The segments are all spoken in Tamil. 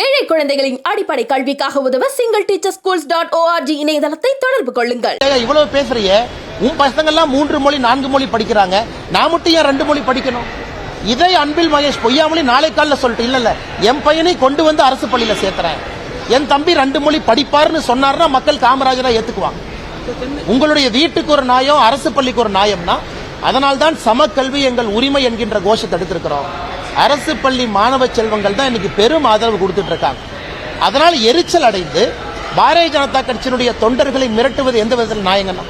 ஏழை குழந்தைகளின் அடிப்படை கல்விக்காக உதவ single teacher schools dot ORG இணையதளத்தை தொடர்பு கொள்ளுங்கள். இவ்வளவு பேசுறிய? உன் பசங்க எல்லாம் மூன்று மொழி நான்கு மொழி படிக்கிறாங்க. நான் மட்டும் ஏன் ரெண்டு மொழி படிக்கணும்? இதை அன்பில் மகேஷ் பொய்யாமொழி நாளை காலில் சொல்லிட்டு இல்ல இல்ல என் பையனை கொண்டு வந்து அரசு பள்ளியில சேர்த்துறேன். என் தம்பி ரெண்டு மொழி படிப்பாருன்னு சொன்னார்னா மக்கள் காமராஜரை ஏத்துக்குவாங்க. உங்களுடைய வீட்டுக்கு ஒரு நாயம் அரசு பள்ளிக்கு ஒரு நாயம்னா அதனால்தான் சமக்கல்வி எங்கள் உரிமை என்கின்ற கோஷத்தை எடுத்திருக்கிறோம். அரசு பள்ளி மாணவ செல்வங்கள் தான் இன்னைக்கு பெரும் ஆதரவு கொடுத்துட்டு இருக்காங்க. அதனால் எரிச்சல் அடைந்து பாரதிய ஜனதா கட்சியினுடைய தொண்டர்களை மிரட்டுவது எந்த விதத்தில் கடிதம்.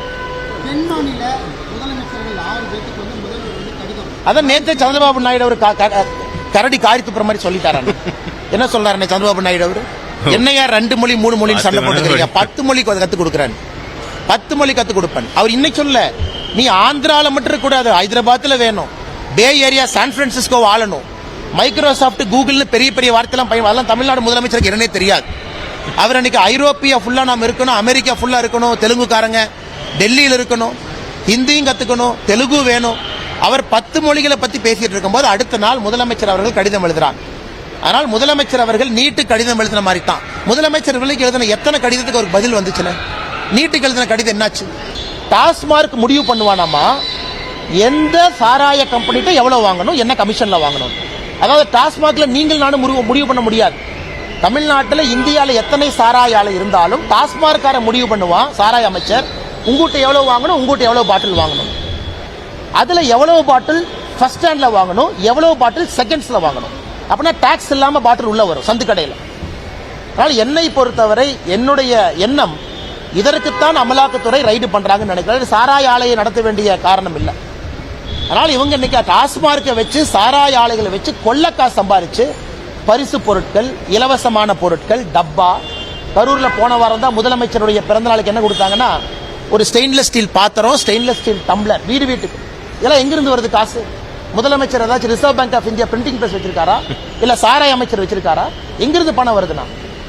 அதான் நேத்து சந்திரபாபு நாயுடு அவர் க- க- கரடி காரி துப்புற மாதிரி சொல்லிட்டாரு என்ன சொல்றாரு சந்திரபாபு நாயுடு அவர்? என்னையா ரெண்டு மொழி மூணு மொழின்னு சண்டை போட்டுக்கிறீங்க. பத்து மொழி கத்து கொடுக்குறேன். பத்து மொழி கத்து கொடுப்பேன். அவர் இன்னைக்கு சொல்ல நீ ஆந்திரால மட்டும் கூடாது ஹைதராபாத்ல வேணும். பே ஏரியா சான் பிரான்சிஸ்கோ ஆளணும். மைக்ரோசாஃப்ட் கூகுள்னு பெரிய பெரிய வார்த்தைலாம் பயன் அதெல்லாம் தமிழ்நாடு முதலமைச்சருக்கு என்னன்னே தெரியாது. அவர் அன்னைக்கு ஐரோப்பியா ஃபுல்லாக நாம் இருக்கணும் அமெரிக்கா ஃபுல்லாக இருக்கணும் தெலுங்குக்காரங்க டெல்லியில் இருக்கணும் ஹிந்தியும் கற்றுக்கணும் தெலுங்கு வேணும். அவர் பத்து மொழிகளை பற்றி பேசிட்டு இருக்கும்போது அடுத்த நாள் முதலமைச்சர் அவர்கள் கடிதம் எழுதுறாங்க ஆனால் முதலமைச்சர் அவர்கள் நீட்டு கடிதம் எழுதின மாதிரி தான் முதலமைச்சர் அவர்களுக்கு எழுதின எத்தனை கடிதத்துக்கு ஒரு பதில் வந்துச்சுன்னு? நீட்டுக்கு எழுதின கடிதம் என்னாச்சு? டாஸ்மார்க் முடிவு பண்ணுவானாமா? எந்த சாராய கம்பெனிகிட்ட எவ்வளோ வாங்கணும் என்ன கமிஷனில் வாங்கணும்? அதாவது டாஸ்மாக்ல நீங்கள் நானும் முடிவு பண்ண முடியாது. தமிழ்நாட்டில் இந்தியாவில் எத்தனை சாராய ஆலை இருந்தாலும் டாஸ்மார்க்கார முடிவு பண்ணுவான் சாராய அமைச்சர். உங்ககிட்ட எவ்வளோ வாங்கணும் உங்ககிட்ட எவ்வளோ பாட்டில் வாங்கணும். அதில் எவ்வளவு பாட்டில் ஃபர்ஸ்ட் ஸ்டாண்டில் வாங்கணும் எவ்வளவு பாட்டில் செகண்ட்ஸில் வாங்கணும். அப்படின்னா டேக்ஸ் இல்லாமல் பாட்டில் உள்ளே வரும் சந்து கடையில். அதனால் என்னை பொறுத்தவரை என்னுடைய எண்ணம் இதற்குத்தான் அமலாக்கத்துறை ரைடு பண்ணுறாங்கன்னு நினைக்கிறேன். சாராய ஆலையை நடத்த வேண்டிய காரணம் இல்லை. அதனால் இவங்க இன்னைக்கு டாஸ்மார்க்கை வச்சு சாராய ஆலைகளை வச்சு கொள்ளக்காசு சம்பாரிச்சு பரிசு பொருட்கள் இலவசமான பொருட்கள் டப்பா கரூரில் போன வாரம் தான் முதலமைச்சருடைய பிறந்த நாளுக்கு என்ன கொடுத்தாங்கன்னா ஒரு ஸ்டெயின்லெஸ் ஸ்டீல் பாத்திரம் ஸ்டெயின்லெஸ் ஸ்டீல் டம்ளர் வீடு வீட்டுக்கு. இதெல்லாம் எங்கிருந்து வருது காசு? முதலமைச்சர் ஏதாச்சும் Reserve Bank of India printing press வச்சிருக்காரா? இல்லை சாராய அமைச்சர் வச்சிருக்காரா? எங்கிருந்து பணம் வருதுன்னா?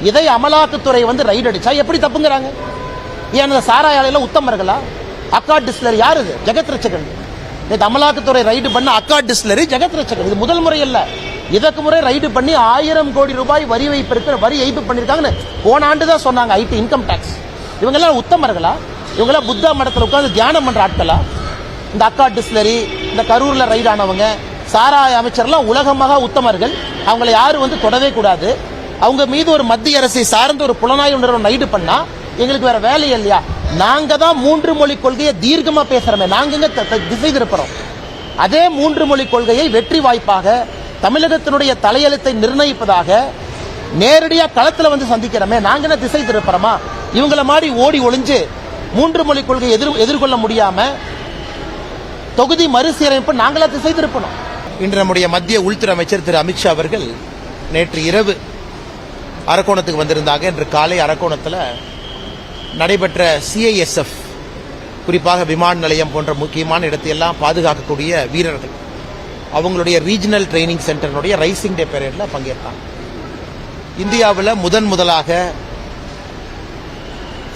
இதை அமலாக்கத்துறை வந்து ரைடு அடிச்சா எப்படி தப்புங்கிறாங்க? ஏன் இந்த சாராய ஆலையில உத்தமர்களா? அக்கா டிஸ்லர் யாரு இது? ஜெகத் ரச்சகன் நேற்று அமலாக்கத்துறை ரைடு பண்ண அக்கா டிஸ்லரி ஜெகத் ரட்சகன் இது முதல் முறை இல்ல இதற்கு முறை ரைடு பண்ணி ஆயிரம் கோடி ரூபாய் வரி வைப்பிற்கு வரி ஏய்ப்பு பண்ணிருக்காங்கன்னு போன ஆண்டு தான் சொன்னாங்க ஐடி இன்கம் டேக்ஸ். இவங்கெல்லாம் உத்தமர்களா? இவங்கெல்லாம் புத்தா மடத்தில் உட்காந்து தியானம் பண்ணுற ஆட்களா? இந்த அக்கா டிஸ்லரி இந்த கரூரில் ரைடு ஆனவங்க சாராய அமைச்சர்லாம் உலகமாக உத்தமர்கள். அவங்களை யாரும் வந்து தொடவே கூடாது. அவங்க மீது ஒரு மத்திய அரசை சார்ந்த ஒரு புலனாய்வு நிறுவனம் ரைடு பண்ணால் எங்களுக்கு வேற வேலை இல்லையா? நாங்க தான் மூன்று மொழி கொள்கையை தீர்க்கமா பேசுறோமே. நாங்க த- த- திசை திருப்புறோம்? அதே மூன்று மொழி கொள்கையை வெற்றி வாய்ப்பாக தமிழகத்தினுடைய தலையெழுத்தை நிர்ணயிப்பதாக நேரடியா களத்துல வந்து சந்திக்கிறோமே. நாங்க என்ன திசை திருப்புறோமா? இவங்கள மாதிரி ஓடி ஒளிஞ்சு மூன்று மொழி கொள்கை எதிர் எதிர்கொள்ள முடியாம தொகுதி மறுசீரமைப்பு நாங்களா திசை திருப்பணும். இன்று நம்முடைய மத்திய உள்துறை அமைச்சர் திரு. அமித்ஷா அவர்கள் நேற்று இரவு அரக்கோணத்துக்கு வந்திருந்தாங்க. இன்று காலை அரக்கோணத்தில் நடைபெற்ற சிஐஎஸ்எஃப் குறிப்பாக விமான நிலையம் போன்ற முக்கியமான இடத்தையெல்லாம் பாதுகாக்கக்கூடிய வீரர்கள். அவங்களுடைய ரீஜனல் ட்ரைனிங் சென்டரினுடைய ரைசிங் டே பெரேட்ல பங்கேற்றாங்க. இந்தியாவில் முதன் முதலாக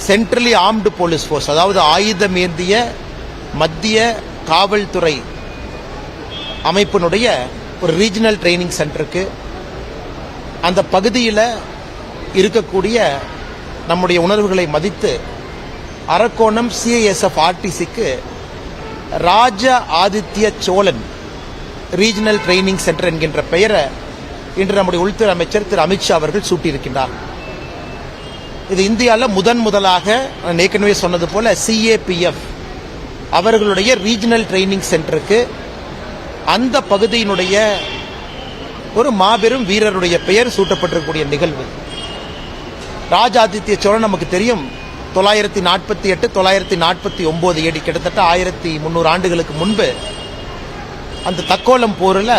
சென்ட்ரலி ஆர்ம்டு போலீஸ் ஃபோர்ஸ் அதாவது ஆயுதம் ஏந்திய மத்திய காவல்துறை அமைப்பினுடைய ஒரு ரீஜனல் ட்ரைனிங் சென்டருக்கு அந்த பகுதியில் இருக்கக்கூடிய நம்முடைய உணர்வுகளை மதித்து Arakkonam CISF ஆர்டிசிக்கு Raja Aditya Cholan regional training centre என்கின்ற பெயரை இன்று நம்முடைய உள்துறை அமைச்சர் திரு அமித்ஷா அவர்கள் சூட்டியிருக்கின்றார். இது இந்தியாவில் முதன் முதலாக நான் ஏற்கனவே சொன்னது போல சிஏபிஎஃப் அவர்களுடைய ரீஜனல் ட்ரைனிங் சென்டருக்கு அந்த பகுதியினுடைய ஒரு மாபெரும் வீரருடைய பெயர் சூட்டப்பட்டிருக்கக்கூடிய நிகழ்வு. ராஜாதித்ய சோழன் நமக்கு தெரியும். தொள்ளாயிரத்தி நாற்பத்தி எட்டு தொள்ளாயிரத்தி நாற்பத்தி ஒன்பது ஏடி கிட்டத்தட்ட ஆயிரத்தி முந்நூறு ஆண்டுகளுக்கு முன்பு அந்த தக்கோலம் போரில்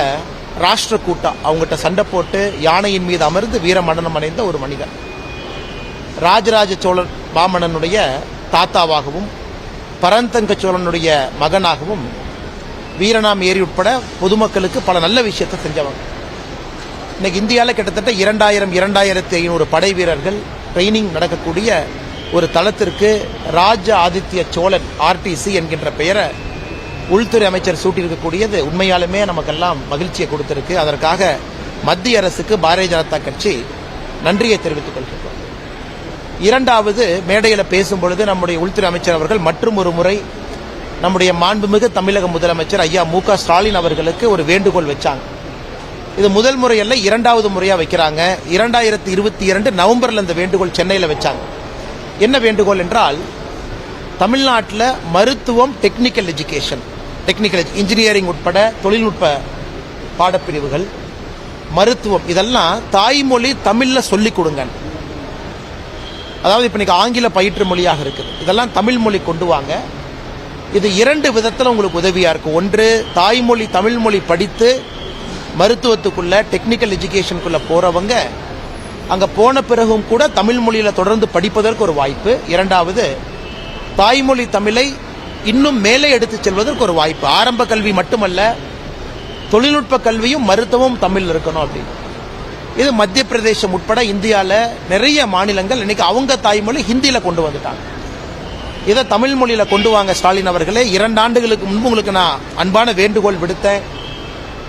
ராஷ்டிரகூட்டா அவங்ககிட்ட சண்டை போட்டு யானையின் மீது அமர்ந்து வீர மரணம் அடைந்த ஒரு மனிதர் ராஜராஜ சோழன் பாமணனுடைய தாத்தாவாகவும் பரந்தங்க சோழனுடைய மகனாகவும் வீரனாம் ஏரி உட்பட பொதுமக்களுக்கு பல நல்ல விஷயத்தை செஞ்சவங்க. இன்னைக்கு இந்தியாவில் கிட்டத்தட்ட இரண்டாயிரம் இரண்டாயிரத்தி ஐநூறு படை வீரர்கள் ட்ரைனிங் நடக்கக்கூடிய ஒரு தளத்திற்கு ராஜ ஆதித்ய சோழன் ஆர்டிசி என்கின்ற பெயரை உள்துறை அமைச்சர் சூட்டியிருக்கக்கூடியது. உண்மையாலுமே நமக்கெல்லாம் மகிழ்ச்சியை கொடுத்திருக்கு. அதற்காக மத்திய அரசுக்கு பாரதிய ஜனதா கட்சி நன்றியை தெரிவித்துக் கொள்கிறோம் இரண்டாவது மேடையில் பேசும் பொழுது நம்முடைய உள்துறை அமைச்சர் அவர்கள் மற்றும் ஒரு முறை நம்முடைய மாண்புமிகு தமிழக முதலமைச்சர் ஐயா மு க ஸ்டாலின் அவர்களுக்கு ஒரு வேண்டுகோள் வச்சாங்க. இது முதல் முறை அல்ல இரண்டாவது முறையாக வைக்கிறாங்க. இரண்டாயிரத்தி இருபத்தி இரண்டு நவம்பரில் இந்த வேண்டுகோள் சென்னையில் வச்சாங்க. என்ன வேண்டுகோள் என்றால் தமிழ்நாட்டில் மருத்துவம் டெக்னிக்கல் எஜுகேஷன் டெக்னிக்கல் இன்ஜினியரிங் உட்பட தொழில்நுட்ப பாடப்பிரிவுகள் மருத்துவம் இதெல்லாம் தாய்மொழி தமிழில் சொல்லிக் கொடுங்க. அதாவது இப்போ இன்னைக்கு ஆங்கில பயிற்று மொழியாக இருக்குது. இதெல்லாம் தமிழ் மொழி கொண்டு வாங்க. இது இரண்டு விதத்தில் உங்களுக்கு உதவியாக இருக்கும். ஒன்று தாய்மொழி தமிழ் மொழி படித்து மருத்துவத்துக்குள்ள டெக்னிக்கல் எஜுகேஷனுக்குள்ள போறவங்க அங்க போன பிறகும் கூட தமிழ் மொழியில தொடர்ந்து படிப்பதற்கு ஒரு வாய்ப்பு. இரண்டாவது தாய்மொழி தமிழை இன்னும் மேலே எடுத்து செல்வதற்கு ஒரு வாய்ப்பு. ஆரம்ப கல்வி மட்டுமல்ல தொழில்நுட்ப கல்வியும் மருத்துவம் தமிழ் இருக்கணும் அப்படின்னு. இது மத்திய பிரதேசம் உட்பட இந்தியாவில் நிறைய மாநிலங்கள் இன்னைக்கு அவங்க தாய்மொழி ஹிந்தியில கொண்டு வந்துட்டாங்க. இதை தமிழ் மொழியில கொண்டு வாங்க ஸ்டாலின் அவர்களே. இரண்டு ஆண்டுகளுக்கு முன்பு உங்களுக்கு நான் அன்பான வேண்டுகோள் விடுத்தேன்.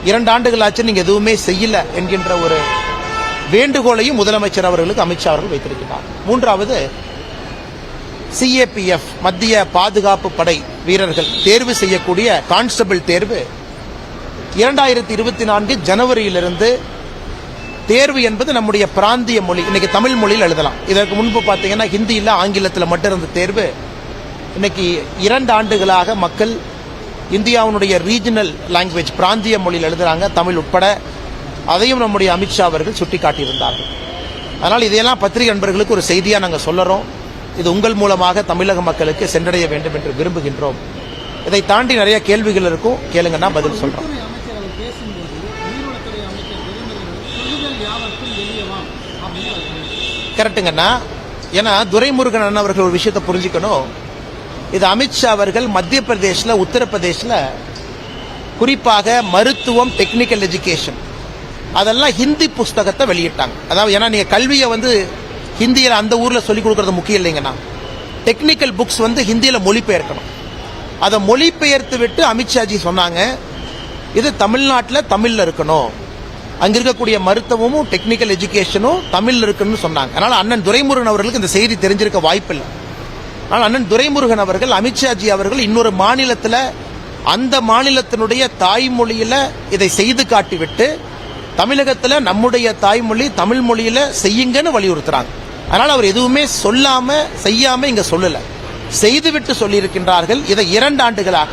இரண்டு ஆண்டுகள் ஆச்சு நீங்க எதுவுமே செய்யல என்கின்ற ஒரு வேண்டுகோளையும் முதலமைச்சர் அவர்களுக்கு அமித்ஷா அவர்கள் வைத்திருக்கிறார். மூன்றாவது சிஏபிஎஃப் மத்திய பாதுகாப்பு படை வீரர்கள் தேர்வு செய்யக்கூடிய கான்ஸ்டபிள் தேர்வு இரண்டாயிரத்தி இருபத்தி நான்கு ஜனவரியிலிருந்து தேர்வு என்பது நம்முடைய பிராந்திய மொழி. இன்னைக்கு தமிழ் மொழியில் எழுதலாம். இதற்கு முன்பு பார்த்தீங்கன்னா ஹிந்தியில் ஆங்கிலத்தில் மட்டும் இருந்த தேர்வு. இன்னைக்கு இரண்டு ஆண்டுகளாக மக்கள் இந்தியாவினுடைய ரீஜனல் லாங்குவேஜ் பிராந்திய மொழியில் எழுதுறாங்க தமிழ் உட்பட. அதையும் நம்முடைய அமித்ஷா அவர்கள் சுட்டிக்காட்டியிருந்தார்கள். அதனால் இதையெல்லாம் பத்திரிகை நண்பர்களுக்கு ஒரு செய்தியாக நாங்கள் சொல்லறோம். இது உங்கள் மூலமாக தமிழக மக்களுக்கு சென்றடைய வேண்டும் என்று விரும்புகின்றோம். இதை தாண்டி நிறைய கேள்விகள் இருக்கும். கேளுங்கன்னா பதில் எளியவாம் அப்படின்னு அவர் சொல்லியிருக்காரு. கரெக்டுங்கண்ணா ஏன்னா துரைமுருகன் அவர்கள் ஒரு விஷயத்தை புரிஞ்சுக்கணும். இது அமித்ஷா அவர்கள் மத்திய பிரதேஷில் உத்தரப்பிரதேஷ்ல குறிப்பாக மருத்துவம் டெக்னிக்கல் எஜுகேஷன் அதெல்லாம் ஹிந்தி புஸ்தகத்தை வெளியிட்டாங்க. அதாவது ஏன்னா நீங்கள் கல்வியை வந்து ஹிந்தியில் அந்த ஊரில் சொல்லிக் கொடுக்குறது முக்கியம் இல்லைங்கண்ணா. டெக்னிக்கல் புக்ஸ் வந்து ஹிந்தியில் மொழிபெயர்க்கணும். அதை மொழிபெயர்த்து விட்டு அமித்ஷாஜி சொன்னாங்க இது தமிழ்நாட்டில் தமிழில் இருக்கணும். அங்க இருக்கக்கூடிய மருத்துவமும் டெக்னிக்கல் எஜுகேஷனும் தமிழில் இருக்குன்னு சொன்னாங்க. அதனால அண்ணன் துரைமுருகன் அவர்களுக்கு இந்த செய்தி தெரிஞ்சிருக்க வாய்ப்பில்லை. ஆனால் அண்ணன் துரைமுருகன் அவர்கள் அமித்ஷாஜி அவர்கள் இன்னொரு மாநிலத்தில் அந்த மாநிலத்தினுடைய தாய்மொழியில் இதை செய்து காட்டிவிட்டு தமிழகத்தில் நம்முடைய தாய்மொழி தமிழ் மொழியில் செய்யுங்கன்னு வலியுறுத்துறாங்க. அதனால் அவர் எதுவுமே சொல்லாம செய்யாம இங்க சொல்லல. செய்துவிட்டு சொல்லியிருக்கின்றார்கள் இதை இரண்டு ஆண்டுகளாக.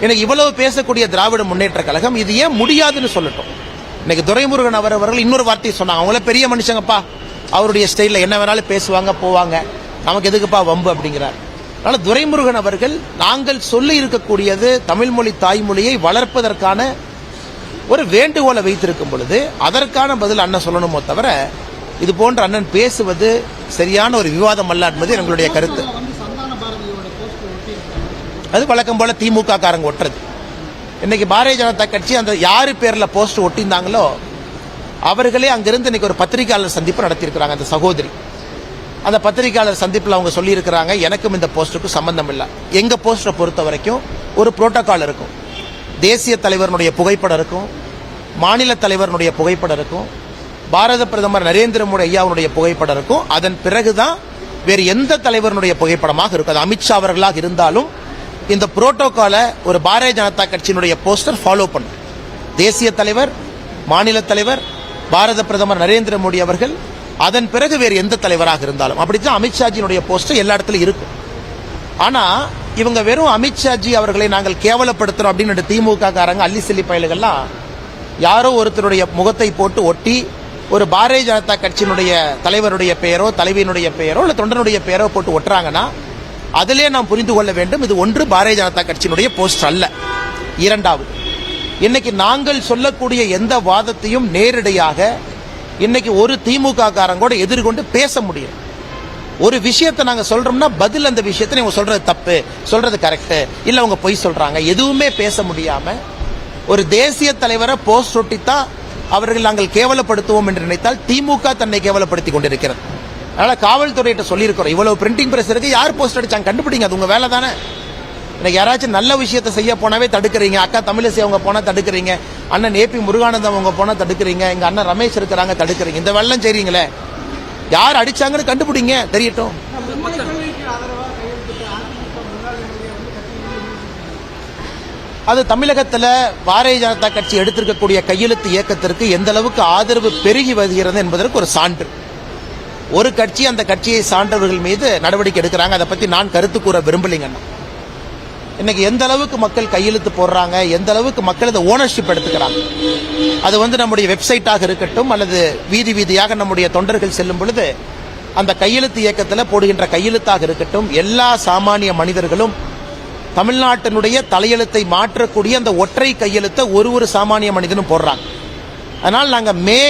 எனக்கு இவ்வளவு பேசக்கூடிய திராவிட முன்னேற்ற கழகம் இது ஏன் முடியாதுன்னு சொல்லட்டும். இன்னைக்கு துரைமுருகன் அவர் அவர்கள் இன்னொரு வார்த்தையை சொன்னாங்க. அவங்கள பெரிய மனுஷங்கப்பா. அவருடைய ஸ்டைலில் என்ன வேணாலும் பேசுவாங்க போவாங்க. நமக்கு எதுக்குப்பா வம்பு அப்படிங்கிறார். அதனால துரைமுருகன் அவர்கள் நாங்கள் சொல்லி இருக்கக்கூடியது தமிழ்மொழி தாய்மொழியை வளர்ப்பதற்கான ஒரு வேண்டுகோளை வைத்திருக்கும் பொழுது அதற்கான பதில் அண்ணன் சொல்லணுமோ தவிர இது போன்ற அண்ணன் பேசுவது சரியான ஒரு விவாதம் அல்ல என்பது எங்களுடைய கருத்து. அது வழக்கம் போல திமுக காரங்க ஒட்டுறது. இன்னைக்கு பாரதிய ஜனதா கட்சி அந்த யாரு பேர்ல போஸ்ட் ஒட்டியிருந்தாங்களோ அவர்களே அங்கிருந்து இன்னைக்கு ஒரு பத்திரிகையாளர் சந்திப்பு நடத்தியிருக்கிறாங்க அந்த சகோதரி. அந்த பத்திரிகையாளர் சந்திப்பில் அவங்க சொல்லியிருக்கிறாங்க எனக்கும் இந்த போஸ்ட்டுக்கும் சம்பந்தம் இல்லை எங்கள் போஸ்டரை பொறுத்த வரைக்கும் ஒரு புரோட்டோக்கால் இருக்கும். தேசிய தலைவருடைய புகைப்படம் இருக்கும் மாநில தலைவருடைய புகைப்படம் இருக்கும் பாரத பிரதமர் நரேந்திர மோடி ஐயாவுடைய புகைப்படம் இருக்கும். அதன் பிறகுதான் வேறு எந்த தலைவருடைய புகைப்படமாக இருக்கும். அது அமித்ஷா அவர்களாக இருந்தாலும் இந்த புரோட்டோகாலை ஒரு பாரதிய ஜனதா கட்சியினுடைய போஸ்டர் ஃபாலோ பண்ணும். தேசிய தலைவர் மாநில தலைவர் பாரத பிரதமர் நரேந்திர மோடி அவர்கள் அதன் பிறகு வேறு எந்த தலைவராக இருந்தாலும். அப்படித்தான் அமித்ஷாஜியினுடைய போஸ்டர் எல்லா இடத்துலையும் இருக்கும் ஆனா இவங்க வெறும் அமித்ஷாஜி அவர்களை நாங்கள் கேவலப்படுத்துறோம் அப்படின்னு திமுக காரங்க அள்ளி செல்லி பயல்கள்லாம் யாரோ ஒருத்தருடைய முகத்தை போட்டு ஒட்டி ஒரு பாரதிய ஜனதா கட்சியினுடைய தலைவருடைய பெயரோ தலைவியினுடைய பெயரோ இல்ல தொண்டனுடைய பெயரோ போட்டு ஒட்டுறாங்கன்னா அதிலே நாம் புரிந்து கொள்ள வேண்டும் இது ஒன்று பாரதிய ஜனதா கட்சியினுடைய போஸ்ட் அல்ல. இரண்டாவது இன்னைக்கு நாங்கள் சொல்லக்கூடிய எந்த வாதத்தையும் நேரடியாக இன்னைக்கு ஒரு திமுக காரங்கூட எதிர்கொண்டு பேச முடியும். ஒரு விஷயத்தை நாங்கள் சொல்றோம்னா பதில் அந்த விஷயத்தை நீங்க சொல்றது தப்பு சொல்றது கரெக்டு இல்லை அவங்க பொய் சொல்றாங்க. எதுவுமே பேச முடியாம ஒரு தேசிய தலைவரை போஸ்ட் ஒட்டித்தான் அவர்கள் நாங்கள் கேவலப்படுத்துவோம் என்று நினைத்தால் திமுக தன்னை கேவலப்படுத்திக் கொண்டிருக்கிறது. அதனால காவல்துறையிட்ட சொல்லியிருக்கிறோம். இவ்வளவு பிரிண்டிங் பிரஸ் இருக்கு. யார் போஸ்ட் அடிச்சாங்க? கண்டுபிடிங்க. அது உங்க வேலை தானே இன்னைக்கு யாராச்சும் நல்ல விஷயத்தை செய்ய போனாவே தடுக்கிறீங்க. அக்கா தமிழிசை அவங்க போனா தடுக்கிறீங்க. அண்ணன் ஏபி முருகானந்தம் அவங்க போனா தடுக்கிறீங்க. எங்க அண்ணன் ரமேஷ் இருக்கிறாங்க தடுக்கிறீங்க. இந்த வெள்ளம் செய்றீங்களே? யார் அடிச்சாங்கன்னு கண்டுபிடிங்க. தெரியட்டும். அது தமிழகத்தில் பாரதிய ஜனதா கட்சி எடுத்திருக்கக்கூடிய கையெழுத்து இயக்கத்திற்கு எந்த அளவுக்கு ஆதரவு பெருகி வருகிறது என்பதற்கு ஒரு சான்று. ஒரு கட்சி அந்த கட்சியை சான்றவர்கள் மீது நடவடிக்கை எடுக்கிறாங்க. அதை பத்தி நான் கருத்து கூற விரும்பலைங்கண்ணா இன்னைக்கு எந்த அளவுக்கு மக்கள் கையெழுத்து போடுறாங்க எந்த அளவுக்கு மக்கள் அதை ஓனர்ஷிப் எடுத்துக்கிறாங்க? அது வந்து நம்முடைய வெப்சைட்டாக இருக்கட்டும் அல்லது வீதி வீதியாக நம்முடைய தொண்டர்கள் செல்லும் பொழுது அந்த கையெழுத்து இயக்கத்தில் போடுகின்ற கையெழுத்தாக இருக்கட்டும் எல்லா சாமானிய மனிதர்களும் தமிழ்நாட்டினுடைய தலையெழுத்தை மாற்றக்கூடிய அந்த ஒற்றை கையெழுத்தை ஒரு ஒரு சாமானிய மனிதனும் போடுறாங்க. அதனால் நாங்கள் மே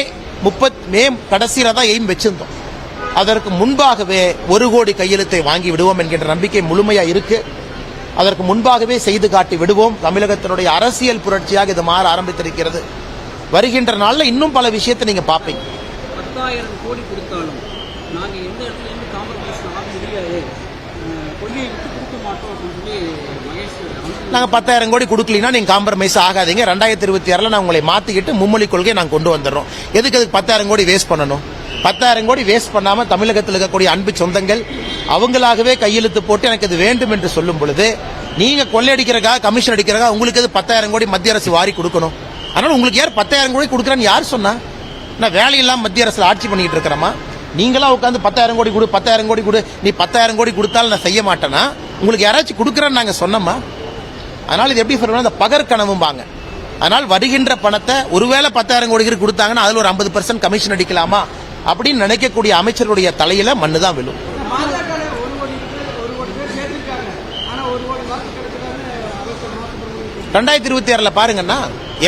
முப்பத் மே கடைசியில் தான் எய்ம் வச்சிருந்தோம். அதற்கு முன்பாகவே ஒரு கோடி கையெழுத்தை வாங்கி விடுவோம் என்கின்ற நம்பிக்கை முழுமையாக இருக்குது அதற்கு முன்பாகவே செய்து காட்டி விடுவோம். தமிழகத்தினுடைய அரசியல் புரட்சியாக இது மாற ஆரம்பித்திருக்கிறது. வருகின்ற நாள்ல இன்னும் பல விஷயத்தை நீங்க பார்ப்பீங்க. பத்தாயிரம் கோடி கொடுத்தாலும் நாங்கள் எந்த இடத்துல இருந்து காம்ப்ரமைஸ் ஆக முடியாது. அஹ் கொள்கையை விட்டு கொடுக்க மாட்டோம் அப்படின்னு சொல்லி மகேஷ் அனுப்பி நாங்க பத்தாயிரம் கோடி கொடுக்கலனா நீங்க காம்ப்ரமைஸ் ஆகாதீங்க. ரெண்டாயிரத்தி இருபத்தி ஆறுல நான் உங்களை மாத்திக்கிட்டு மும்மொழி கொள்கையை நான் கொண்டு வந்துடுறோம். எதுக்கு அதுக்கு பத்தாயிரம் கோடி வேஸ்ட் பண்ணணும்? பத்தாயிரம் கோடி வேஸ்ட் பண்ணாம தமிழகத்தில் இருக்கக்கூடிய அன்பு சொந்தங்கள் அவங்களாகவே கையெழுத்து போட்டு எனக்கு இது வேண்டும் என்று சொல்லும் பொழுது நீங்க கொள்ளையடிக்கிறக்கா கமிஷன் அடிக்கிறக்கா உங்களுக்கு இது பத்தாயிரம் கோடி மத்திய அரசு வாரி கொடுக்கணும். அதனால உங்களுக்கு யார் பத்தாயிரம் கோடி கொடுக்குறான்னு யார் சொன்னா? நான் வேலையெல்லாம் மத்திய அரசு ஆட்சி பண்ணிட்டு இருக்கிறமா? நீங்களா உட்காந்து பத்தாயிரம் கோடி கொடு பத்தாயிரம் கோடி கொடு நீ பத்தாயிரம் கோடி கொடுத்தாலும் நான் செய்ய மாட்டேனா உங்களுக்கு யாராச்சும் கொடுக்குறேன்னு நாங்க சொன்னோமா? அதனால இது எப்படி சொல்லணும் அந்த பகற்கனவும்பாங்க அதனால் வருகின்ற பணத்தை ஒருவேளை பத்தாயிரம் கோடி கொடுத்தாங்கன்னா அதில் ஒரு ஐம்பது பர்சன்ட் கமிஷன் அடிக்கலாமா? அப்படின்னு நினைக்கக்கூடிய அமைச்சருடைய தலையில மண்ணு தான் விழும். பாஜக ஒரு கோடி ஒரு கோடி பேர் சேர்த்திருக்காங்க. ஆனா ஒரு கோடி வாக்கு கிடைச்சதான்னு ரெண்டாயிரத்தி இருபத்தி ஆறில் பாருங்கன்னா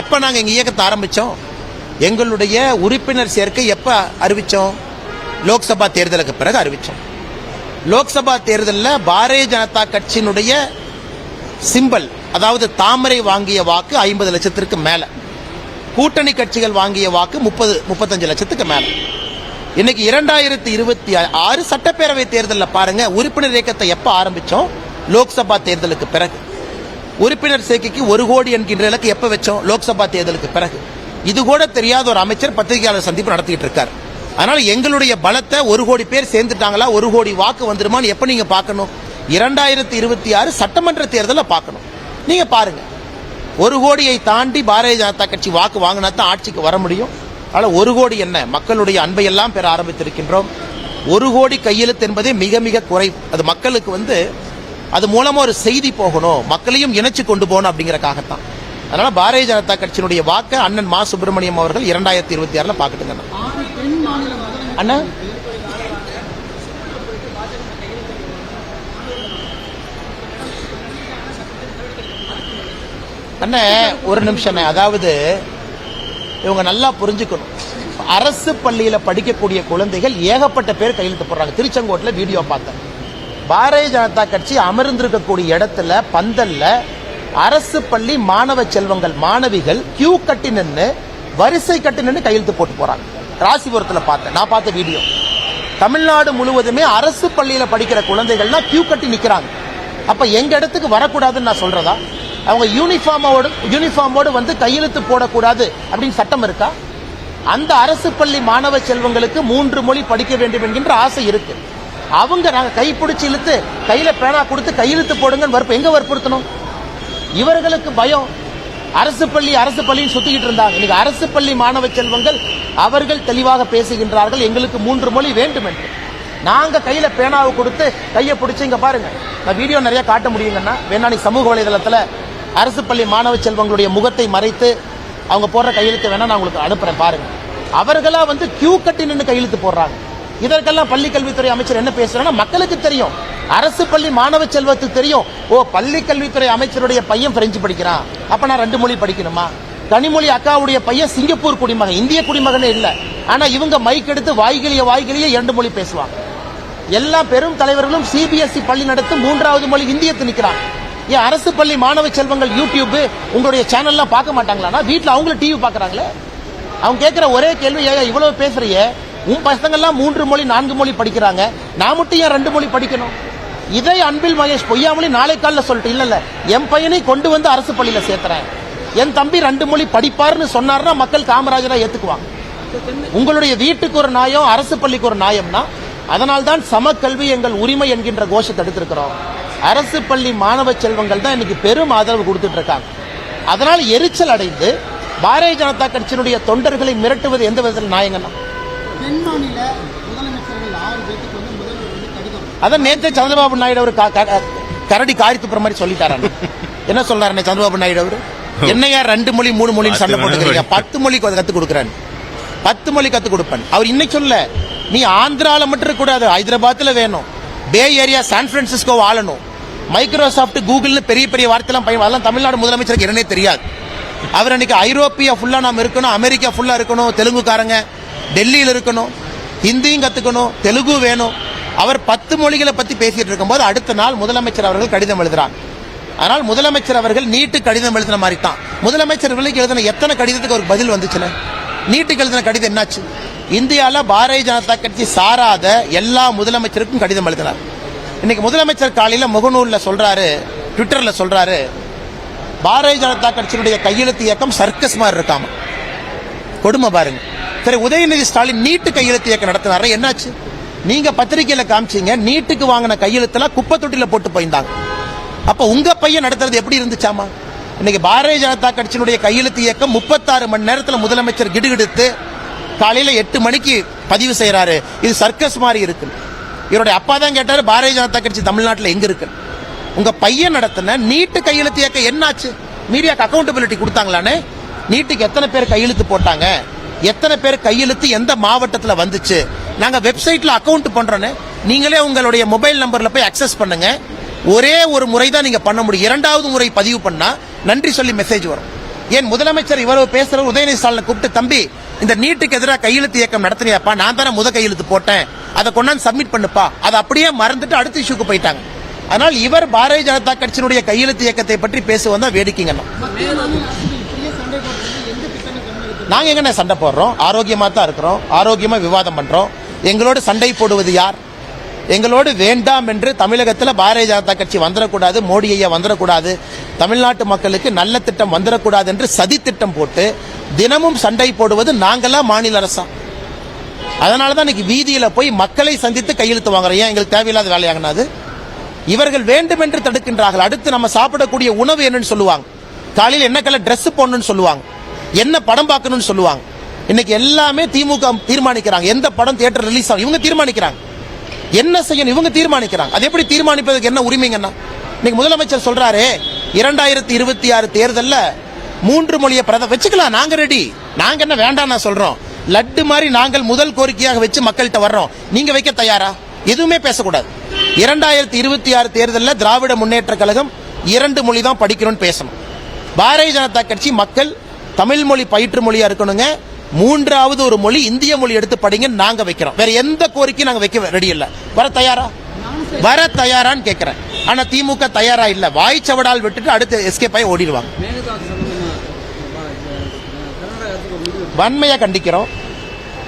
எப்போ நாங்கள் எங்கள் இயக்கத்தை ஆரம்பித்தோம் எங்களுடைய உறுப்பினர் சேர்க்கை எப்போ அறிவித்தோம் லோக்சபா தேர்தலுக்கு பிறகு அறிவித்தோம் லோக்சபா தேர்தலில் பாரதிய ஜனதா கட்சியினுடைய சிம்பல் அதாவது தாமரை வாங்கிய வாக்கு ஐம்பது லட்சத்திற்கு மேலே. கூட்டணி கட்சிகள் வாங்கிய வாக்கு முப்பது முப்பத்தஞ்சு லட்சத்துக்கு மேலே. இன்னைக்கு இரண்டாயிரத்தி இருபத்தி ஆறு சட்டப்பேரவை தேர்தலில் பாருங்க உறுப்பினர் இயக்கத்தை எப்ப ஆரம்பிச்சோம்? லோக்சபா தேர்தலுக்கு பிறகு. உறுப்பினர் சேர்க்கைக்கு ஒரு கோடி என்கின்ற இலக்கு எப்ப வச்சோம்? லோக்சபா தேர்தலுக்கு பிறகு. இது கூட தெரியாத ஒரு அமைச்சர் பத்திரிகையாளர் சந்திப்பு நடத்திட்டு இருக்கார். அதனால எங்களுடைய பலத்தை ஒரு கோடி பேர் சேர்ந்துட்டாங்களா ஒரு கோடி வாக்கு வந்துருமான்னு எப்ப நீங்க பார்க்கணும்? இரண்டாயிரத்தி இருபத்தி ஆறு சட்டமன்ற தேர்தலில் பார்க்கணும். நீங்க பாருங்க. ஒரு கோடியை தாண்டி பாரதிய ஜனதா கட்சி வாக்கு வாங்கினா தான் ஆட்சிக்கு வர முடியும். ஆனால் ஒரு கோடி என்ன? மக்களுடைய அன்பை எல்லாம் பெற ஆரம்பித்திருக்கின்றோம். ஒரு கோடி கையெழுத்து என்பதே மிக மிக குறை. அது மக்களுக்கு வந்து அது மூலமாக ஒரு செய்தி போகணும். மக்களையும் இணைச்சு கொண்டு போகணும் அப்படிங்கிறக்காகத்தான். அதனால பாரதிய ஜனதா கட்சியினுடைய வாக்கை அண்ணன் மா சுப்பிரமணியம் அவர்கள் இரண்டாயிரத்தி இருபத்தி ஆறுல பாக்கட்டுங்க அண்ணா. அண்ணா? அண்ணே ஒரு நிமிஷம் அதாவது இவங்க நல்லா புரிஞ்சுக்கணும். அரசு பள்ளியில் படிக்கக்கூடிய குழந்தைகள் ஏகப்பட்ட பேர் கையெழுத்து போடுறாங்க. திருச்செங்கோட்டில் வீடியோ பார்த்தேன். பாரதிய ஜனதா கட்சி அமர்ந்திருக்கக்கூடிய இடத்துல பந்தல்ல அரசு பள்ளி மாணவ செல்வங்கள் மாணவிகள் கியூ கட்டி நின்று வரிசை கட்டி நின்று கையெழுத்து போட்டு போறாங்க. ராசிபுரத்தில் பார்த்தேன். நான் பார்த்த வீடியோ தமிழ்நாடு முழுவதுமே அரசு பள்ளியில் படிக்கிற குழந்தைகள்னா கியூ கட்டி நிற்கிறாங்க அப்ப எங்க இடத்துக்கு வரக்கூடாதுன்னு நான் சொல்றதா? அவங்க யூனிஃபார்மோடு யூனிஃபார்மோடு வந்து கையெழுத்து போடக்கூடாது அப்படின்னு சட்டம் இருக்கா? அந்த அரசு பள்ளி மாணவ செல்வங்களுக்கு மூன்று மொழி படிக்க வேண்டும் என்கின்ற ஆசை இருக்கு. அவங்க நாங்கள் கை பிடிச்சி இழுத்து கையில பேனா கொடுத்து கையெழுத்து போடுங்கன்னு வற்பு எங்க வற்புறுத்தணும்? இவர்களுக்கு பயம். அரசு பள்ளி அரசு பள்ளின்னு சுத்திக்கிட்டு இருந்தாங்க. இன்னைக்கு அரசு பள்ளி மாணவ செல்வங்கள் அவர்கள் தெளிவாக பேசுகின்றார்கள். எங்களுக்கு மூன்று மொழி வேண்டும் என்று. நாங்க கையில பேனாவை கொடுத்து கையை பிடிச்சிங்க பாருங்க. நான் வீடியோ நிறைய காட்ட முடியுங்கன்னா வேணா நீ சமூக வலைதளத்துல அரசு பள்ளி மாணவ செல்வங்களுடைய முகத்தை மறைத்து அவங்க போடுற கையெழுத்து வேணா நான் உங்களுக்கு அனுப்புறேன் பாருங்க. அவர்களா வந்து கியூ கட்டி நின்று கையெழுத்து போடுறாங்க. இதற்கெல்லாம் பள்ளி கல்வித்துறை அமைச்சர் என்ன பேசுறாங்கன்னா மக்களுக்கு தெரியும். அரசு பள்ளி மாணவ செல்வத்துக்கு தெரியும். ஓ பள்ளி கல்வித்துறை அமைச்சருடைய பையன் பிரெஞ்சு படிக்கிறான். அப்ப நான் ரெண்டு மொழி படிக்கணுமா? கனிமொழி அக்காவுடைய பையன் சிங்கப்பூர் குடிமகன் இந்திய குடிமகனே இல்ல. ஆனா இவங்க மைக் எடுத்து வாய்கிலிய வாய்கிலிய இரண்டு மொழி பேசுவாங்க. எல்லா பெரும் தலைவர்களும் சிபிஎஸ்இ பள்ளி நடத்தும் மூன்றாவது மொழி இந்தியத்து நிக்கிறாங்க. ஏன் அரசு பள்ளி மாணவ செல்வங்கள் யூடியூப் உங்களுடைய சேனல்லாம் பார்க்க மாட்டாங்களான்னா வீட்டில் அவங்களும் டிவி பார்க்குறாங்களே? அவங்க கேட்குற ஒரே கேள்வி ஏன் இவ்வளவு பேசுறியே? உன் பசங்கள்லாம் மூன்று மொழி நான்கு மொழி படிக்கிறாங்க. நான் மட்டும் ஏன் ரெண்டு மொழி படிக்கணும்? இதை அன்பில் மகேஷ் பொய்யாமொழி நாளை காலில் சொல்லிட்டு இல்லை இல்லை என் பையனை கொண்டு வந்து அரசு பள்ளியில் சேர்த்துறேன். என் தம்பி ரெண்டு மொழி படிப்பாருன்னு சொன்னார்னா மக்கள் காமராஜரா ஏத்துக்குவாங்க. உங்களுடைய வீட்டுக்கு ஒரு நாயம் அரசு பள்ளிக்கு ஒரு நாயம்னா அதனால்தான் சமக்கல்வி எங்கள் உரிமை என்கின்ற கோஷத்தை எடுத்திருக்கிறோம். அரசு பள்ளி மாணவ செல்வங்கள் தான் இன்னைக்கு பெரும் ஆதரவு கொடுத்துட்டு இருக்காங்க. அதனால் எரிச்சல் அடைந்து பாரதிய ஜனதா கட்சியினுடைய தொண்டர்களை மிரட்டுவது எந்த விதத்தில் கடிதம். அதான் நேத்தே சந்திரபாபு நாயுடு அவர் கா- கா- கரடி காரி துப்புற மாதிரி சொல்லிட்டாரான் என்ன சொல்றாரு சந்திரபாபு நாயுடு அவரு? என்னையா ரெண்டு மொழி மூணு மொழின்னு சண்டை போட்டுக்கிறீங்க. பத்து மொழி கத்து கொடுக்குறாரு பத்து மொழி கத்து கொடுப்பேன். அவர் இன்னைக்கு சொல்ல நீ ஆந்திராவில் மட்டும் இருக்கக்கூடாது ஹைதராபாத்தில் வேணும். பே ஏரியா சான் பிரான்சிஸ்கோ வாழணும் மைக்ரோசாஃப்ட் கூகுள்னு பெரிய பெரிய வார்த்தைலாம் பயன் அதெல்லாம் தமிழ்நாடு முதலமைச்சருக்கு என்னன்னே தெரியாது. அவர் அன்னைக்கு ஐரோப்பியா ஃபுல்லாக நாம் இருக்கணும் அமெரிக்கா ஃபுல்லாக இருக்கணும் தெலுங்குக்காரங்க டெல்லியில் இருக்கணும் ஹிந்தியும் கற்றுக்கணும் தெலுங்கு வேணும். அவர் பத்து மொழிகளை பற்றி பேசிகிட்டு இருக்கும்போது அடுத்த நாள் முதலமைச்சர் அவர்கள் கடிதம் எழுதுறாங்க. அதனால் முதலமைச்சர் அவர்கள் நீட்டு கடிதம் எழுதின மாதிரி தான். முதலமைச்சர் அவர்களுக்கு எழுதின எத்தனை கடிதத்துக்கு ஒரு பதில் வந்துச்சுல? நீட்டுக்கு எழுதின கடிதம் என்னாச்சு? இந்தியாவில் பாரதிய ஜனதா கட்சி சாராத எல்லா முதலமைச்சருக்கும் கடிதம் எழுதினார். இன்னைக்கு முதலமைச்சர் காலையில் முகநூலில் சொல்றாரு ட்விட்டரில் சொல்றாரு பாரதிய ஜனதா கட்சியினுடைய கையெழுத்து இயக்கம் சர்க்கஸ் மாதிரி இருக்காம? கொடுமை பாருங்க. சரி உதயநிதி ஸ்டாலின் நீட்டு கையெழுத்து இயக்கம் நடத்தினாரு? என்னாச்சு? நீங்க பத்திரிகையில காமிச்சீங்க நீட்டுக்கு வாங்கின கையெழுத்தெல்லாம் குப்பை தொட்டில போட்டு போயிருந்தாங்க. அப்ப உங்க பையன் நடத்துறது எப்படி இருந்துச்சாமா? இன்னைக்கு பாரதிய ஜனதா கட்சியினுடைய கையெழுத்து இயக்கம் முப்பத்தாறு மணி நேரத்தில் முதலமைச்சர் கிடுகிடுத்து காலையில் எட்டு மணிக்கு பதிவு செய்கிறாரு இது சர்க்கஸ் மாதிரி இருக்கு. இவருடைய அப்பா தான் கேட்டார் பாரதிய ஜனதா கட்சி தமிழ்நாட்டில் எங்கே இருக்கு? உங்கள் பையன் நடத்தின நீட்டு கையெழுத்து இயக்கம் என்னாச்சு? மீடியாக்கு அக்கௌண்டபிலிட்டி கொடுத்தாங்களானே? நீட்டுக்கு எத்தனை பேர் கையெழுத்து போட்டாங்க? எத்தனை பேர் கையெழுத்து எந்த மாவட்டத்தில் வந்துச்சு? நாங்கள் வெப்சைட்டில் அக்கௌண்ட் பண்ணுறோன்னு நீங்களே உங்களுடைய மொபைல் நம்பரில் போய் அக்சஸ் பண்ணுங்க. ஒரே ஒரு முறை தான் நீங்கள் பண்ண முடியும். இரண்டாவது முறை பதிவு பண்ணால் நன்றி சொல்லி மெசேஜ் வரும். ஏன் முதலமைச்சர் இவ்வளவு பேசுகிற உதயநிதி ஸ்டாலினை கூப்பிட்டு தம்பி இந்த நீட்டுக்கு எதிராக கையெழுத்து இயக்கம் நடத்துறியாப்பா? நான் தானே முத கையெழுத்து போட்டேன். அதை கொண்டாந்து சப்மிட் பண்ணுப்பா. அதை அப்படியே மறந்துட்டு அடுத்த இஷ்யூக்கு போயிட்டாங்க. அதனால் இவர் பாரதிய ஜனதா கட்சியினுடைய கையெழுத்து இயக்கத்தை பற்றி பேசுவதா வேடிக்கைங்கண்ணா சண்டை நாங்க எங்கண்ணே சண்டை போடுறோம்? ஆரோக்கியமா தான் இருக்கிறோம். ஆரோக்கியமா விவாதம் பண்றோம். எங்களோட சண்டை போடுவது யார்? எங்களோடு வேண்டாம் என்று தமிழகத்தில் பாரதிய ஜனதா கட்சி வந்துடக்கூடாது மோடி ஐயா வந்துடக்கூடாது தமிழ்நாட்டு மக்களுக்கு நல்ல திட்டம் வந்துடக்கூடாது என்று சதி திட்டம் போட்டு தினமும் சண்டை போடுவது நாங்களா மாநில அரசா. அதனால தான் இன்னைக்கு வீதியில் போய் மக்களை சந்தித்து கையெழுத்து வாங்குறோம் ஏன் எங்களுக்கு தேவையில்லாத வேலையாங்கனா அது இவர்கள் வேண்டுமென்று தடுக்கின்றார்கள். அடுத்து நம்ம சாப்பிடக்கூடிய உணவு என்னன்னு சொல்லுவாங்க. காலையில் என்ன கலர் ட்ரெஸ் போடணும்னு சொல்லுவாங்க. என்ன படம் பார்க்கணும்னு சொல்லுவாங்க. இன்னைக்கு எல்லாமே திமுக தீர்மானிக்கிறாங்க. எந்த படம் தியேட்டர் ரிலீஸ் ஆகும்? இவங்க தீர்மானிக்கிறாங்க. என்ன செய்யணும்? இவங்க தீர்மானிக்கிறாங்க. அது எப்படி தீர்மானிப்பதற்கு என்ன உரிமைங்கன்னா? இன்னைக்கு முதலமைச்சர் சொல்றாரு இரண்டாயிரத்தி இருபத்தி ஆறு தேர்தலில் மூன்று மொழியை பிரத வச்சுக்கலாம் நாங்க ரெடி நாங்க என்ன வேண்டாம் நான் சொல்றோம். லட்டு மாதிரி நாங்கள் முதல் கோரிக்கையாக வச்சு மக்கள்கிட்ட வர்றோம். நீங்க வைக்க தயாரா? எதுவுமே பேசக்கூடாது. இரண்டாயிரத்தி இருபத்தி ஆறு தேர்தலில் திராவிட முன்னேற்ற கழகம் இரண்டு மொழி தான் படிக்கணும்னு பேசணும். பாரதிய ஜனதா கட்சி மக்கள் தமிழ் மொழி பயிற்று மொழியா இருக்கணுங்க. மூன்றாவது ஒரு மொழி இந்திய மொழி எடுத்து படிங்க நாங்க வைக்கிறோம். வேற எந்த கோரிக்கையும் நாங்க வைக்க ரெடி இல்ல வர தயாரா? வர தயாரான்னு கேட்கிறேன் ஆனா திமுக தயாரா இல்ல. வாய்ச்சவடால் விட்டுட்டு அடுத்து எஸ்கேப் ஆகி ஓடிடுவாங்க. வன்மையா கண்டிக்கிறோம்.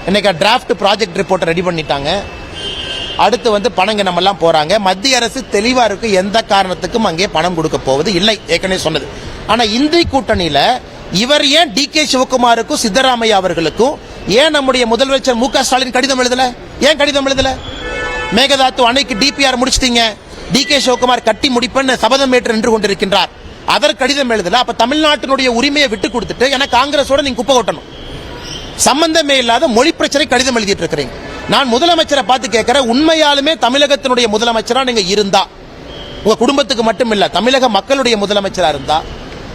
இன்னைக்கு டிராஃப்ட் ப்ராஜெக்ட் ரிப்போர்ட் ரெடி பண்ணிட்டாங்க. அடுத்து வந்து பணங்க நம்ம எல்லாம் போறாங்க. மத்திய அரசு தெளிவா இருக்கு. எந்த காரணத்துக்கும் அங்கே பணம் கொடுக்க போவது இல்லை. ஏற்கனவே சொன்னது. ஆனா இந்தி கூட்டணியில இவர் ஏன் டி கே சிவகுமாருக்கும் சித்தராமையா அவர்களுக்கும் ஏன் நம்முடைய முதலமைச்சர் மு க ஸ்டாலின் கடிதம் எழுதல? ஏன் கடிதம் எழுதல? மேகதாத்து அணைக்கு டிபிஆர் முடிச்சிட்டீங்க. டி கே சிவகுமார் கட்டி முடிப்பேன்னு சபதம் ஏற்று நின்று கொண்டிருக்கின்றார். அதற்கு கடிதம் எழுதல. அப்ப தமிழ்நாட்டினுடைய உரிமையை விட்டு கொடுத்துட்டு ஏன்னா காங்கிரஸோட நீங்க குப்பை கொட்டணும். சம்பந்தமே இல்லாத மொழி பிரச்சனை கடிதம் எழுதிட்டு இருக்கிறீங்க. நான் முதலமைச்சரை பார்த்து கேட்கிறேன். உண்மையாலுமே தமிழகத்தினுடைய முதலமைச்சரா நீங்க இருந்தா? உங்க குடும்பத்துக்கு மட்டும் இல்ல தமிழக மக்களுடைய முதலமைச்சரா இருந்தா?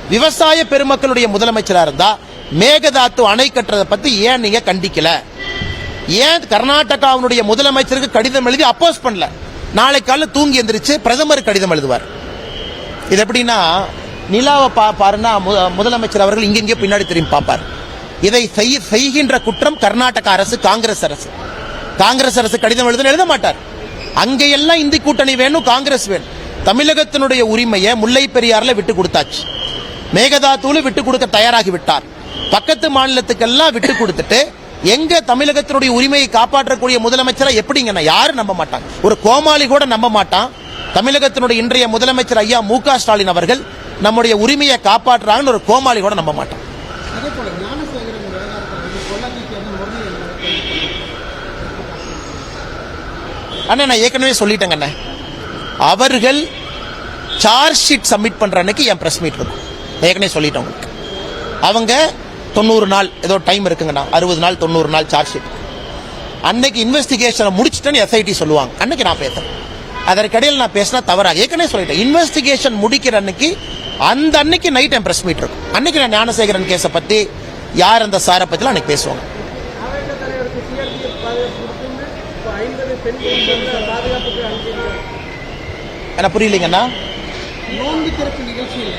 விவசாய பெருமக்களுடைய முதலமைச்சராக இருந்தா மேகதாத்து அணை கட்டுறதை பத்தி ஏன் நீங்க கண்டிக்கல? ஏன் கர்நாடகாவினுடைய முதலமைச்சருக்கு கடிதம் எழுதி அப்போஸ் பண்ணல? நாளை காலைல தூங்கி எந்திரிச்சு பிரதமர் கடிதம் எழுதுவார். இது எப்படின்னா நிலாவை பா பாருன்னா முதலமைச்சர் அவர்கள் இங்கெங்கே பின்னாடி திரும்பி பார்ப்பார். இதை செய்- செய்கின்ற குற்றம் கர்நாடக அரசு காங்கிரஸ் அரசு. காங்கிரஸ் அரசு கடிதம் எழுத எழுத மாட்டார். அங்கெல்லாம் இந்தி கூட்டணி வேணும் காங்கிரஸ் வேணும். தமிழகத்தினுடைய உரிமையை முல்லை பெரியாரில் விட்டு கொடுத்தாச்சு. மேகதாத்தூளு விட்டு கொடுக்க தயாராகிவிட்டார் பக்கத்து மாநிலத்துக்கெல்லாம் விட்டு கொடுத்துட்டு எங்க தமிழகத்தினுடைய உரிமையை காப்பாற்றக்கூடிய முதலமைச்சரை எப்படிங்கன்னா யாரும் நம்ப மாட்டாங்க. ஒரு கோமாளி கூட நம்ப மாட்டான். தமிழகத்தினுடைய இன்றைய முதலமைச்சர் ஐயா மு ஸ்டாலின் அவர்கள் நம்முடைய உரிமையை காப்பாற்றுறாங்கன்னு ஒரு கோமாளி கூட நம்ப மாட்டான். அண்ணா நான் ஏற்கனவே சொல்லிட்டேங்க அவர்கள் சார்ஜ் ஷீட் சப்மிட் பண்ற அன்னைக்கு என் பிரஸ் மீட் இருக்கும். ஏற்கனவே சொல்லிட்டோம் உங்களுக்கு. அவங்க தொண்ணூறு நாள் ஏதோ டைம் இருக்குங்கண்ணா. அறுபது நாள் தொண்ணூறு நாள் சார்ஜ் ஷீட் அன்னைக்கு இன்வெஸ்டிகேஷனை முடிச்சிட்டேன்னு எஸ்ஐடி சொல்லுவாங்க. அன்னைக்கு நான் பேசுறேன் அதற்கிடையில் நான் பேசினா தவறாக ஏற்கனவே சொல்லிட்டேன். இன்வெஸ்டிகேஷன் முடிக்கிற அன்னைக்கு அந்த அன்னைக்கு நைட் என் பிரஸ் மீட் இருக்கும். அன்னைக்கு நான் ஞானசேகரன் கேஸை பற்றி யார் அந்த சாரை பற்றிலாம் அன்னைக்கு பேசுவாங்க. என்ன புரியலைங்கண்ணா. நோன்பு திறப்பு நிகழ்ச்சியில்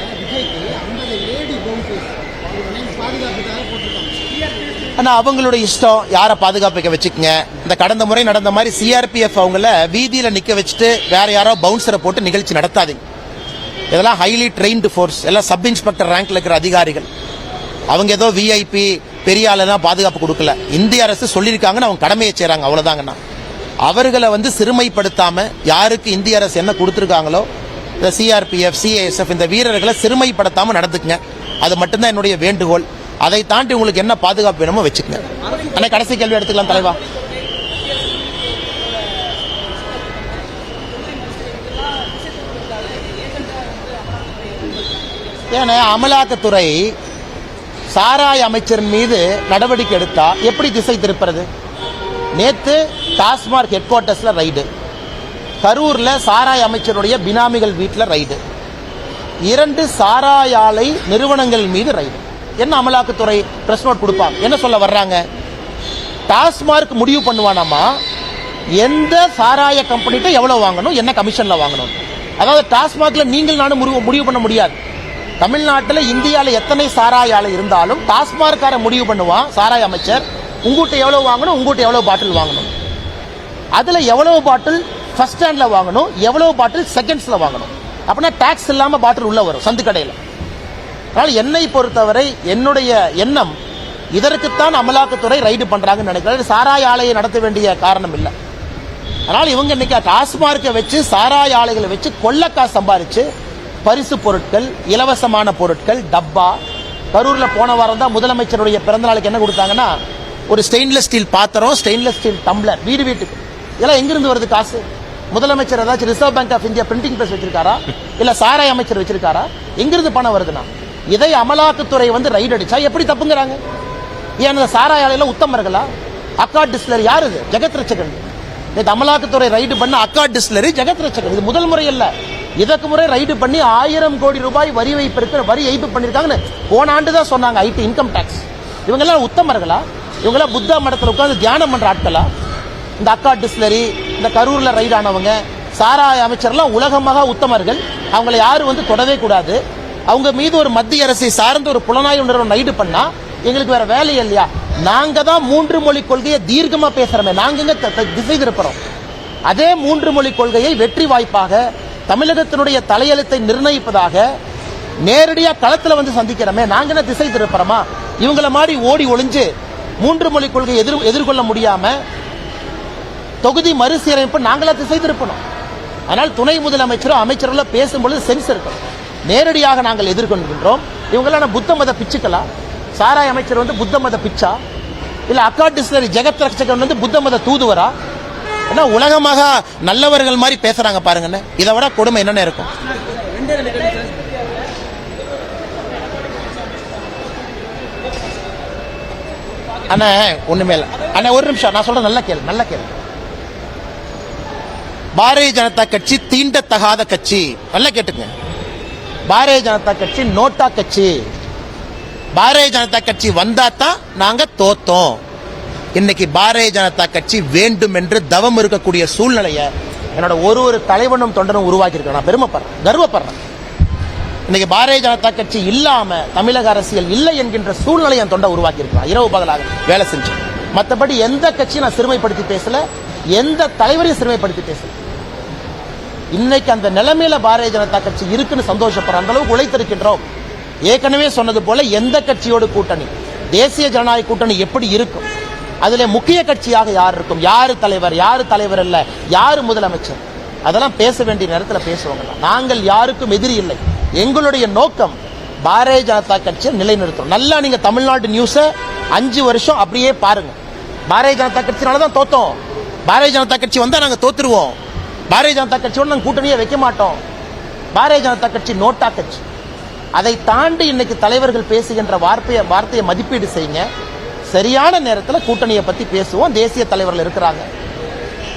ஆனால் அவங்களோட இஷ்டம் யாரை பாதுகாப்புக்க வச்சுக்கங்க? இந்த கடந்த முறை நடந்த மாதிரி சிஆர்பிஎஃப் அவங்கள வீதியில் நிற்க வச்சுட்டு வேற யாரோ பவுன்சரை போட்டு நிகழ்ச்சி நடத்தாதீங்க. இதெல்லாம் ஹைலி ட்ரெயின்டு ஃபோர்ஸ் எல்லாம் சப் இன்ஸ்பெக்டர் ரேங்க்ல இருக்கிற அதிகாரிகள். அவங்க ஏதோ விஐபி பெரிய ஆளெல்லாம் பாதுகாப்பு கொடுக்கல. இந்திய அரசு சொல்லியிருக்காங்கன்னு அவங்க கடமையை செய்கிறாங்க அவ்வளோதாங்கண்ணா அவர்களை வந்து சிறுமைப்படுத்தாம யாருக்கு இந்திய அரசு என்ன கொடுத்துருக்காங்களோ இந்த சிஆர்பிஎஃப் சிஏஎஸ்எஃப் இந்த வீரர்களை சிறுமைப்படுத்தாமல் நடந்துக்குங்க. அது மட்டும்தான் என்னுடைய வேண்டுகோள். அதை தாண்டி உங்களுக்கு என்ன பாதுகாப்பு வேணுமோ வச்சுக்கங்க. ஆனால் கடைசி கேள்வி எடுத்துக்கலாம் தலைவா. ஏன்னா அமலாக்கத்துறை சாராய அமைச்சரின் மீது நடவடிக்கை எடுத்தா எப்படி திசை திருப்புறது? நேற்று டாஸ்மார்க் ஹெட் குவார்ட்டர்ஸில் ரைடு கரூரில் சாராய அமைச்சருடைய பினாமிகள் வீட்டில் ரைடு இரண்டு சாராய ஆலை நிறுவனங்கள் மீது ரைடு என்ன அமலாக்கத்துறை ப்ரெஸ் நோட் கொடுப்பாங்க? என்ன சொல்ல வர்றாங்க? டாஸ்மார்க் முடிவு பண்ணுவானாமா? எந்த சாராய கம்பெனிகிட்ட எவ்வளோ வாங்கணும்? என்ன கமிஷனில் வாங்கணும்? அதாவது டாஸ்மார்க்ல நீங்கள் நானும் முடிவு முடிவு பண்ண முடியாது. தமிழ்நாட்டில் இந்தியாவில் எத்தனை சாராய ஆலை இருந்தாலும் டாஸ்மார்க்கார முடிவு பண்ணுவான் சாராய அமைச்சர். உங்ககிட்ட எவ்வளோ வாங்கணும்? உங்ககிட்ட எவ்வளோ பாட்டில் வாங்கணும்? அதில் எவ்வளோ பாட்டில் ஃபஸ்ட் ஸ்டாண்டில் வாங்கணும்? எவ்வளோ பாட்டில் செகண்ட்ஸில் வாங்கணும்? அப்படின்னா டேக்ஸ் இல்லாமல் பாட்டில் உள்ளே வரும் சந்து கடையில் அதனால் என்னை பொறுத்தவரை என்னுடைய எண்ணம் இதற்குத்தான் அமலாக்கத்துறை ரைடு பண்ணுறாங்கன்னு நினைக்கிறேன். சாராய ஆலையை நடத்த வேண்டிய காரணம் இல்லை. அதனால் இவங்க இன்னைக்கு டாஸ்மார்க்கை வச்சு சாராய ஆலைகளை வச்சு கொள்ளக்காசு சம்பாரிச்சு பரிசு பொருட்கள் இலவசமான பொருட்கள் டப்பா கரூரில் போன வாரம் தான் முதலமைச்சருடைய பிறந்த நாளுக்கு என்ன கொடுத்தாங்கன்னா ஒரு ஸ்டெயின்லெஸ் ஸ்டீல் பாத்திரம் ஸ்டெயின்லெஸ் ஸ்டீல் டம்ளர் வீடு வீட்டுக்கு. இதெல்லாம் எங்கிருந்து வருது காசு? முதலமைச்சர் ஏதாச்சும் Reserve Bank of India printing press வச்சிருக்காரா? இல்லை சாராய அமைச்சர் வச்சிருக்காரா? எங்கிருந்து பணம் வருதுன்னா? இதை அமலாக்கத்துறை வந்து ரைடு அடிச்சா எப்படி தப்புங்கிறாங்க? ஏன் இந்த சாராய உத்தமர்களா? அக்கா டிஸ்லரி யாரு இது? ஜெகத் ரச்சகன் நேற்று அமலாக்கத்துறை ரைடு பண்ண அக்கா டிஸ்லரி ஜெகத் ரச்சகன் இது முதல் முறை இல்ல. இதற்கு முறை ரைடு பண்ணி ஆயிரம் கோடி ரூபாய் வரி வைப்பிற்கு வரி ஏய்ப்பு பண்ணியிருக்காங்கன்னு போன ஆண்டு தான் சொன்னாங்க ஐடி இன்கம் டேக்ஸ். இவங்கெல்லாம் உத்தமர்களா? இவங்கெல்லாம் புத்தா மடத்தில் உட்காந்து தியானம் பண்ணுற ஆட்களா? இந்த அக்கா டிஸ்லரி இந்த கரூரில் ரைடு ஆனவங்க சாராய அமைச்சர்லாம் உலகமாக உத்தமர்கள். அவங்களை யாரும் வந்து தொடவே கூடாது. அவங்க மீது ஒரு மத்திய அரசை சார்ந்த ஒரு புலனாய்வு நிறுவனம் நைடு பண்ணா எங்களுக்கு வேற வேலை இல்லையா? நாங்க தான் மூன்று மொழி கொள்கையை தீர்க்கமா பேசுறோமே. நாங்க த- திசை திருப்புறோம் அதே மூன்று மொழி கொள்கையை வெற்றி வாய்ப்பாக தமிழகத்தினுடைய தலையெழுத்தை நிர்ணயிப்பதாக நேரடியா களத்துல வந்து சந்திக்கிறோமே. நாங்க என்ன திசை திருப்புறோமா இவங்கள மாதிரி ஓடி ஒளிஞ்சு மூன்று மொழி கொள்கை எதிர் எதிர்கொள்ள முடியாம தொகுதி மறுசீரமைப்பு நாங்களா திசை திருப்பணும் ஆனால் துணை முதலமைச்சரும் அமைச்சர்களும் பேசும்பொழுது சென்ஸ் இருக்கும் நேரடியாக நாங்கள் எதிர்கொள்கின்றோம். இவங்களாம் புத்த மத பிச்சுக்களா? சாராய் அமைச்சர் வந்து புத்த மத பிச்சா? இல்லை அக்கா டிஸ்லரி ஜெகத் ரட்சகன் வந்து புத்த மத தூதுவரா? ஏன்னா உலகமாக நல்லவர்கள் மாதிரி பேசுறாங்க பாருங்கன்னு இதை விட கொடுமை என்னென்ன இருக்கும்? அண்ணா ஒண்ணுமே இல்லை. அண்ணா ஒரு நிமிஷம். நான் சொல்றேன் நல்ல கேள்வி நல்ல கேள்வி பாரதிய ஜனதா கட்சி தீண்டத்தகாத கட்சி. நல்லா கேட்டுங்க பாரதிய ஜனதா கட்சி நோட்டா கட்சி. பாரதிய ஜனதா கட்சி வந்தா தான் நாங்க தோத்தோம். இன்னைக்கு பாரதிய ஜனதா கட்சி வேண்டும் என்று தவம் இருக்கக்கூடிய சூழ்நிலையை என்னோட ஒரு ஒரு தலைவனும் தொண்டனும் உருவாக்கியிருக்கேன் நான் பெருமைப்படுறேன் கர்வப்படுறேன். இன்னைக்கு பாரதிய ஜனதா கட்சி இல்லாம தமிழக அரசியல் இல்லை என்கின்ற சூழ்நிலை என் தொண்டை உருவாக்கியிருக்கிறான். இரவு பகலாக வேலை செஞ்சு. மற்றபடி எந்த கட்சியும் நான் சிறுமைப்படுத்தி பேசல. எந்த தலைவரையும் சிறுமைப்படுத்தி பேசல. இன்னைக்கு அந்த நிலைமையில பாரதிய ஜனதா கட்சி இருக்குன்னு சந்தோஷப்படுற அந்த அளவுக்கு உழைத்திருக்கின்றோம். ஏற்கனவே சொன்னது போல எந்த கட்சியோடு கூட்டணி தேசிய ஜனநாயக கூட்டணி எப்படி இருக்கும்? அதுல முக்கிய கட்சியாக யார் இருக்கும்? யாரு தலைவர் யாரு தலைவர் இல்ல யாரு முதலமைச்சர்? அதெல்லாம் பேச வேண்டிய நேரத்தில் பேசுவாங்க. நாங்கள் யாருக்கும் எதிரி இல்லை. எங்களுடைய நோக்கம் பாரதிய ஜனதா கட்சியை நிலைநிறுத்தணும். நல்லா நீங்க தமிழ்நாடு நியூஸை அஞ்சு வருஷம் அப்படியே பாருங்க. பாரதிய ஜனதா கட்சினால தான் தோத்தோம். பாரதிய ஜனதா கட்சி வந்தா நாங்க தோத்துருவோம். பாரதிய ஜனதா கட்சியோட நாங்கள் கூட்டணியே வைக்க மாட்டோம். பாரதிய ஜனதா கட்சி நோட்டா கட்சி. அதை தாண்டி இன்னைக்கு தலைவர்கள் பேசுகின்ற வார்த்தையை வார்த்தையை மதிப்பீடு செய்யுங்க. சரியான நேரத்தில் கூட்டணியை பற்றி பேசுவோம். தேசிய தலைவர்கள் இருக்கிறாங்க.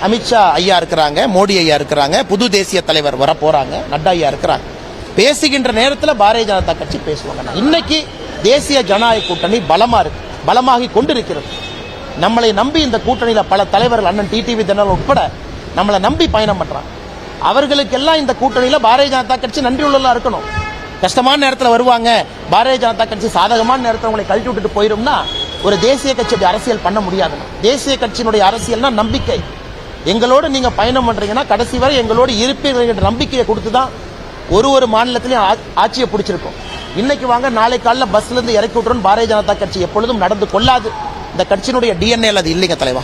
அமித்ஷா ஐயா இருக்கிறாங்க மோடி ஐயா இருக்கிறாங்க புது தேசிய தலைவர் வர போறாங்க நட்டா ஐயா இருக்கிறாங்க. பேசுகின்ற நேரத்தில் பாரதிய ஜனதா கட்சி பேசுவாங்க. இன்னைக்கு தேசிய ஜனநாயக கூட்டணி பலமாக இருக்கு பலமாகி கொண்டிருக்கிறது. நம்மளை நம்பி இந்த கூட்டணியில் பல தலைவர்கள் அண்ணன் டிடிவி தினகரன் உட்பட நம்மளை நம்பி பயணம் பண்ணுறான் அவர்களுக்கெல்லாம் இந்த கூட்டணியில் பாரதிய ஜனதா கட்சி நன்றி உள்ளதாக இருக்கணும். கஷ்டமான நேரத்தில் வருவாங்க. பாரதிய ஜனதா கட்சி சாதகமான நேரத்தில் உங்களை கழட்டி விட்டுட்டு போயிரும்னா ஒரு தேசிய கட்சியுடைய அரசியல் பண்ண முடியாது. தேசிய கட்சியினுடைய அரசியல்னா நம்பிக்கை. எங்களோடு நீங்கள் பயணம் பண்ணுறீங்கன்னா கடைசி வரை எங்களோடு இருப்பீர்கள் என்ற நம்பிக்கையை கொடுத்து தான் ஒரு ஒரு மாநிலத்திலையும் ஆட்சியை பிடிச்சிருக்கோம். இன்னைக்கு வாங்க நாளை காலையில் பஸ்லேருந்து இறக்கி விட்டுறோன்னு பாரதிய ஜனதா கட்சி எப்பொழுதும் நடந்து கொள்ளாது. இந்த கட்சியினுடைய டிஎன்ஏல அது இல்லைங்க தலைவா.